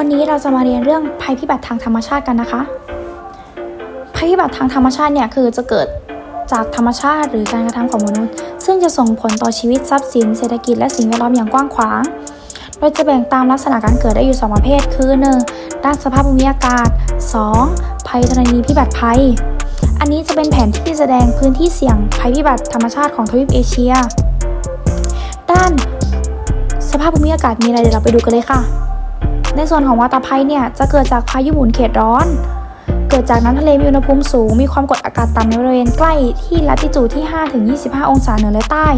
วันนี้เราจะมาเรียนเรื่องภัยพิบัติทางธรรมชาติกันนะคะ ภัยพิบัติทางธรรมชาติเนี่ยคือจะเกิดจากธรรมชาติหรือการกระทำของมนุษย์ ซึ่งจะส่งผลต่อชีวิตทรัพย์สิน เศรษฐกิจและสิ่งแวดล้อมอย่างกว้างขวาง โดยจะแบ่งตามลักษณะการเกิดได้อยู่ 2 ประเภท คือ 1. ด้านสภาพภูมิอากาศ 2. ภัยธรณีพิบัติภัย อันนี้จะเป็นแผนที่แสดงพื้นที่เสี่ยงภัยพิบัติธรรมชาติของทวีปเอเชีย ด้านสภาพภูมิอากาศมีอะไรเดี๋ยวเราไปดูกันเลยค่ะ ในส่วนของวาตภัยเนี่ยจะเกิดจากพายุหมุนเขตร้อน เกิดจากน้ำทะเลมีอุณหภูมิสูง มีความกดอากาศต่ำในบริเวณใกล้ที่ลัติจูดที่ 5-25 องศาเหนือและใต้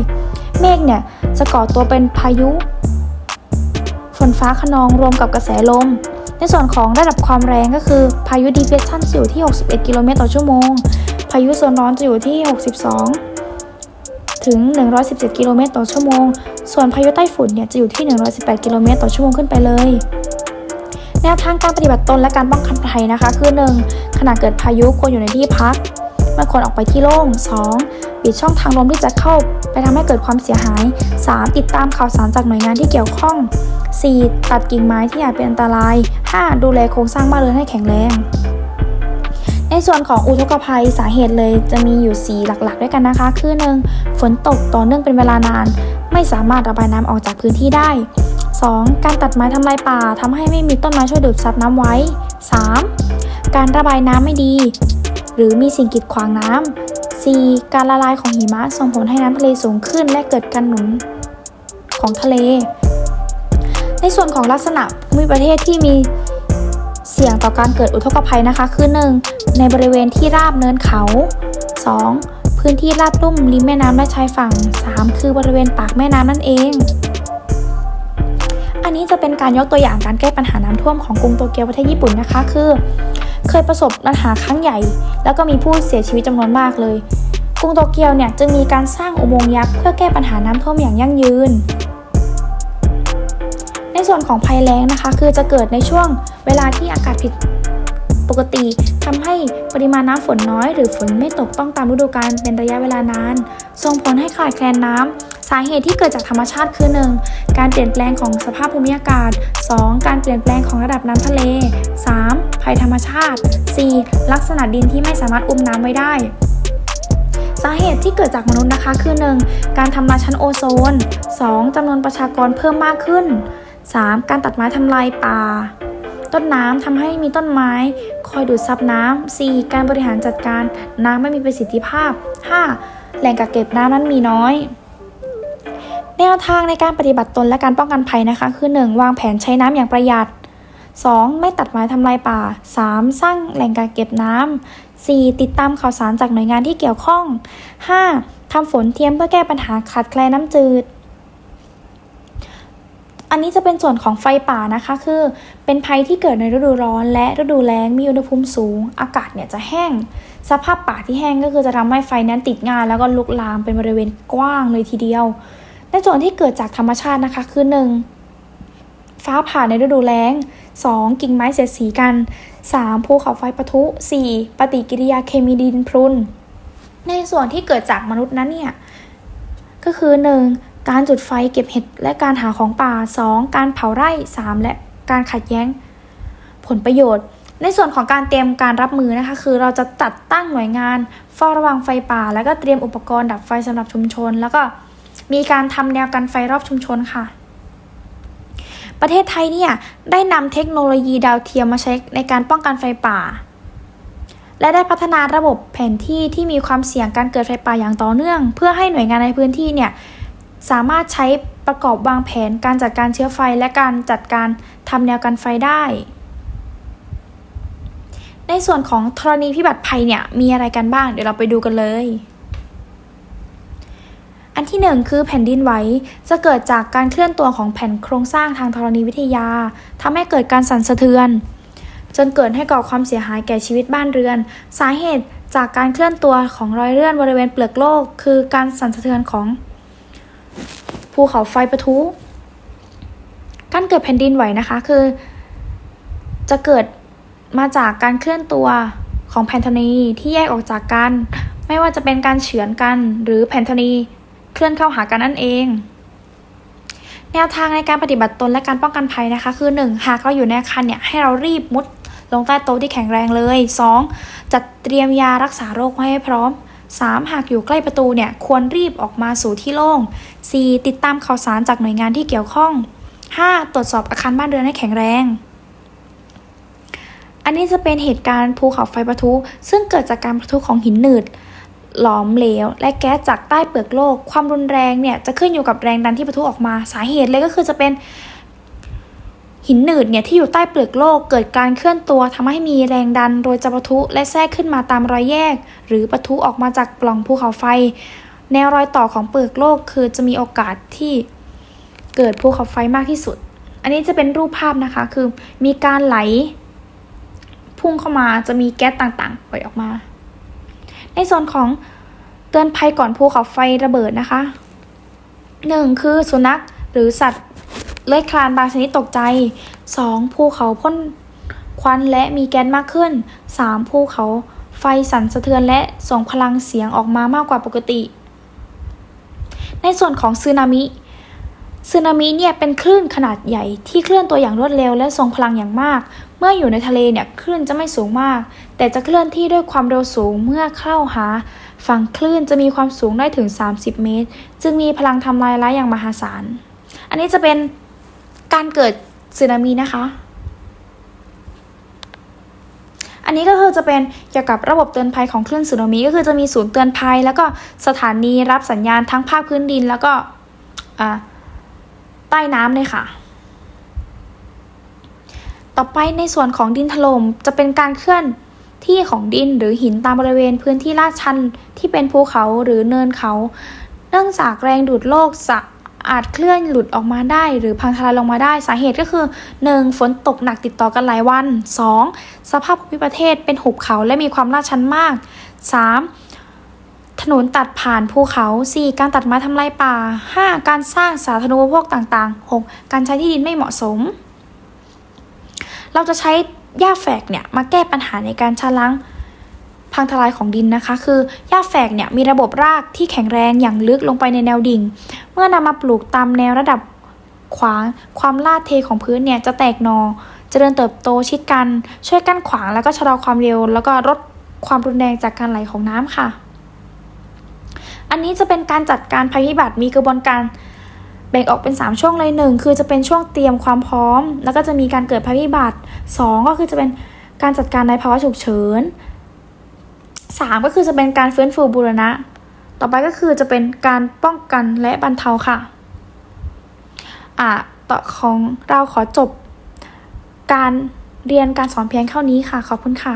เมฆเนี่ยจะก่อตัวเป็นพายุ ฝนฟ้าขนองรวมกับกระแสลม ในส่วนของระดับความแรงก็คือพายุดีเพรสชันจะอยู่ที่ 61 กิโลเมตรต่อชั่วโมง พายุโซนร้อนจะอยู่ที่ 62ถึง 117 กิโลเมตรต่อชั่วโมง ส่วนพายุใต้ฝุ่นเนี่ยจะอยู่ที่ 118 กิโลเมตรต่อชั่วโมงขึ้นไปเลย แนวทางการปฏิบัติตนและการป้องกันภัยนะคะ คือ 1. ขณะเกิดพายุควรอยู่ในที่พักไม่ควรออกไปที่โล่ง 2. ปิดช่องทางลมที่จะเข้าไปทำให้เกิดความเสียหาย 3. ติดตามข่าวสารจากหน่วยงานที่เกี่ยวข้อง 4. ตัดกิ่งไม้ที่อาจเป็นอันตราย 5. ดูแลโครงสร้างบ้านเรือนให้แข็งแรง ในส่วนของอุทกภัยสาเหตุเลยจะมีอยู่ 4 หลักๆ ด้วยกันนะคะ คือ 1. ฝนตกต่อเนื่องเป็นเวลานาน ไม่สามารถระบายน้ำออกจากพื้นที่ได้ 2. การตัดไม้ทำลายป่าทำให้ไม่มีต้นไม้ช่วยดูดซับน้ำไว้ 3. การระบายน้ำไม่ดี หรือมีสิ่งกีดขวางน้ำ 4. การละลายของหิมะส่งผลให้น้ำทะเลสูงขึ้นและเกิดการหนุนของทะเล ในส่วนของลักษณะภูมิประเทศที่มีเสี่ยงต่อการเกิดอุทกภัยนะคะ คือ 1. ในบริเวณที่ราบเนินเขา 2. พื้นที่ราบลุ่มริมแม่น้ำและชายฝั่ง 3. คือบริเวณปากแม่น้ำนั่นเอง นี้จะเป็นการยกตัวอย่างการแก้ปัญหาน้ำท่วมของกรุงโตเกียวประเทศญี่ปุ่นนะคะ คือ เคยประสบปัญหาครั้งใหญ่ แล้วก็มีผู้เสียชีวิตจำนวนมากเลย กรุงโตเกียวเนี่ยจึงมีการสร้างอุโมงค์ยักษ์เพื่อแก้ปัญหาน้ำท่วมอย่างยั่งยืน ในส่วนของภัยแล้งนะคะ คือจะเกิดในช่วงเวลาที่อากาศผิดปกติทำให้ปริมาณน้ำฝนน้อย หรือฝนไม่ตกต้องตามฤดูกาลเป็นระยะเวลานาน ส่งผลให้ขาดแคลนน้ำ สาเหตุที่เกิดจากธรรมชาติคือ 1. การเปลี่ยนแปลงของสภาพภูมิอากาศ 2. การเปลี่ยนแปลงของระดับน้ำทะเล 3. ภัยธรรมชาติ 4. ลักษณะดินที่ไม่สามารถอุ้มน้ำไว้ได้ สาเหตุที่เกิดจากมนุษย์นะคะคือ 1. การทำลายชั้นโอโซน 2. จำนวนประชากรเพิ่มมากขึ้น 3. การตัดไม้ทำลายป่าต้นน้ำทำให้มีต้นไม้ คอยดูดซับน้ำ 4. การบริหารจัดการน้ำไม่มีประสิทธิภาพ 5. แหล่งกักเก็บน้ำนั้นมีน้อย แนวทางในการปฏิบัติตนและการป้องกันภัยนะคะ คือ 1. วางแผนใช้น้ำอย่างประหยัด 2. ไม่ตัดไม้ทำลายป่า 3. สร้างแหล่งกักเก็บน้ำ 4. ติดตามข่าวสารจากหน่วยงานที่เกี่ยวข้อง 5. ทำฝนเทียมเพื่อแก้ปัญหาขาดแคลนน้ำจืด อันนี้จะเป็นส่วนของไฟป่านะคะ คือ เป็นภัยที่เกิดในฤดูร้อนและฤดูแล้ง มีอุณหภูมิสูง อากาศเนี่ยจะแห้ง สภาพป่าที่แห้งก็คือจะทำให้ไฟนั้นติดง่ายแล้วก็ลุกลามเป็นบริเวณกว้างเลยทีเดียว ในส่วนที่เกิดจากธรรมชาตินะคะคือ 1. ฟ้าผ่าในฤดูแล้ง 2. กิ่งไม้เสียดสีกัน 3. ภูเขาไฟปะทุ 4. ปฏิกิริยาเคมีดินพรุน ในส่วนที่เกิดจากมนุษย์นั้นเนี่ย ก็คือ 1. การจุดไฟเก็บเห็ดและการหาของป่า 2. การเผาไร่ 3. และการขัดแย้ง ผลประโยชน์ ในส่วนของการเตรียมการรับมือนะคะ คือเราจะจัดตั้งหน่วยงานเฝ้าระวังไฟป่า แล้วก็เตรียมอุปกรณ์ดับไฟสำหรับชุมชน แล้วก็ มีการทำแนวกันไฟรอบชุมชนค่ะ ประเทศไทยเนี่ยได้นำเทคโนโลยีดาวเทียมมาใช้ในการป้องกันไฟป่า และได้พัฒนาระบบแผนที่ที่มีความเสี่ยงการเกิดไฟป่าอย่างต่อเนื่อง เพื่อให้หน่วยงานในพื้นที่เนี่ยสามารถใช้ประกอบวางแผนการจัดการเชื้อไฟและการจัดการทำแนวกันไฟได้ ในส่วนของธรณีพิบัติภัยเนี่ยมีอะไรกันบ้าง เดี๋ยวเราไปดูกันเลย ที่หนึ่งคือแผ่นดินไหว จะเกิดจากการเคลื่อนตัวของแผ่นโครงสร้างทางธรณีวิทยาทำให้เกิดการสั่นสะเทือน จนเกิดให้ก่อความเสียหายแก่ชีวิตบ้านเรือน สาเหตุจากการเคลื่อนตัวของรอยเลื่อนบริเวณเปลือกโลก คือการสั่นสะเทือนของภูเขาไฟปะทุ การเกิดแผ่นดินไหวนะคะคือ จะเกิดมาจากการเคลื่อนตัวของแผ่นธรณีที่แยกออกจากกัน ไม่ว่าจะเป็นการเฉือนกันหรือแผ่นธรณี ลื่อนเข้าหากันนั่นเอง แนวทางในการปฏิบัติตนและการป้องกันภัยนะคะ คือ 1. หากเราอยู่ในอาคารเนี่ยให้เรารีบมุดลงใต้โต๊ะที่แข็งแรงเลย 2. จัดเตรียมยารักษาโรคไว้ให้พร้อม 3. หากอยู่ใกล้ประตูเนี่ยควรรีบออกมาสู่ที่โล่ง 4. ติดตามข่าวสารจากหน่วยงานที่เกี่ยวข้อง 5. ตรวจสอบอาคารบ้านเรือนให้แข็งแรง อันนี้จะเป็นเหตุการณ์ภูเขาไฟปะทุ ซึ่งเกิดจากการปะทุของหินหนืด หลอมเหลว และแก๊สจากใต้เปลือกโลก ความรุนแรงเนี่ยจะขึ้นอยู่กับแรงดันที่ปะทุออกมา สาเหตุเลยก็คือจะเป็นหินหนืดเนี่ยที่อยู่ใต้เปลือกโลกเกิดการเคลื่อนตัวทำให้มีแรงดันโดยจะปะทุและแทรกขึ้นมาตามรอยแยก หรือปะทุออกมาจากปล่องภูเขาไฟ แนวรอยต่อของเปลือกโลกคือจะมีโอกาสที่เกิดภูเขาไฟมากที่สุด อันนี้จะเป็นรูปภาพนะคะคือมีการไหลพุ่งเข้ามาจะมีแก๊สต่างๆปล่อยออกมา ในส่วนของเตือนภัยก่อนภูเขาไฟระเบิดนะคะหนึ่งคือสุนัขหรือสัตว์เลื้อยคลานบางชนิดตกใจสองภูเขาพ่นควันและมีแก๊สมากขึ้นสามภูเขาไฟสั่นสะเทือนและส่งพลังเสียงออกมามากกว่าปกติ ในส่วนของสึนามิสึนามิเนี่ยเป็นคลื่นขนาดใหญ่ที่เคลื่อนตัวอย่างรวดเร็วและทรงพลังอย่างมาก เมื่ออยู่ในทะเลเนี่ยคลื่นจะไม่สูงมาก แต่จะเคลื่อนที่ด้วยความเร็วสูงเมื่อเข้าหาฝั่งคลื่นจะมีความสูงได้ถึง 30 เมตร จึงมีพลังทำลายล้างอย่างมหาศาล อันนี้จะเป็นการเกิดสึนามินะคะ อันนี้ก็คือจะเป็นเกี่ยวกับระบบเตือนภัยของคลื่นสึนามิก็คือจะมีศูนย์เตือนภัย แล้วก็สถานีรับสัญญาณทั้งภาคพื้นดิน แล้วก็ใต้น้ำเลยค่ะ ต่อไปในส่วนของดินถล่มจะเป็นการเคลื่อนที่ของดินหรือหินตามบริเวณพื้นที่ลาดชันที่เป็นภูเขาหรือเนินเขา เนื่องจากแรงดูดโลกจะอาจเคลื่อนหลุดออกมาได้ หรือพังทลายลงมาได้สาเหตุก็คือ 1. ฝนตกหนักติดต่อกันหลายวัน 2. สภาพภูมิประเทศเป็นหุบเขาและมีความลาดชันมาก 3. ถนนตัดผ่านภูเขา 4. การตัดไม้ทำลายป่า 5. การสร้างสาธารณูปโภคต่างๆ 6. การใช้ที่ดินไม่เหมาะสม เราจะใช้หญ้าแฝกเนี่ยมาแก้ปัญหาในการชะล้างพังทลายของดินนะคะ คือหญ้าแฝกเนี่ยมีระบบรากที่แข็งแรงอย่างลึกลงไปในแนวดิ่ง เมื่อนำมาปลูกตามแนวระดับขวางความลาดเทของพื้นเนี่ยจะแตกนอจเจริญเติบโตชิดกัน ช่วยกั้นขวางแล้วก็ชะลอความเร็ว แล้วก็ลดความรุนแรงจากการไหลของน้ำค่ะ อันนี้จะเป็นการจัดการภัยพิบัติมีกระบวนการ แบ่งออกเป็น 3 ช่วงเลยหนึ่งคือจะเป็นช่วงเตรียมความพร้อม แล้วก็จะมีการเกิดภัยพิบัติ 2 ก็คือจะเป็นการจัดการในภาวะฉุกเฉิน 3 ก็คือจะเป็นการฟื้นฟูบูรณะ ต่อไปก็คือจะเป็นการป้องกันและบรรเทาค่ะ อ่าต่อของเราขอจบการเรียนการสอนเพียงเท่านี้ค่ะ ขอบคุณค่ะ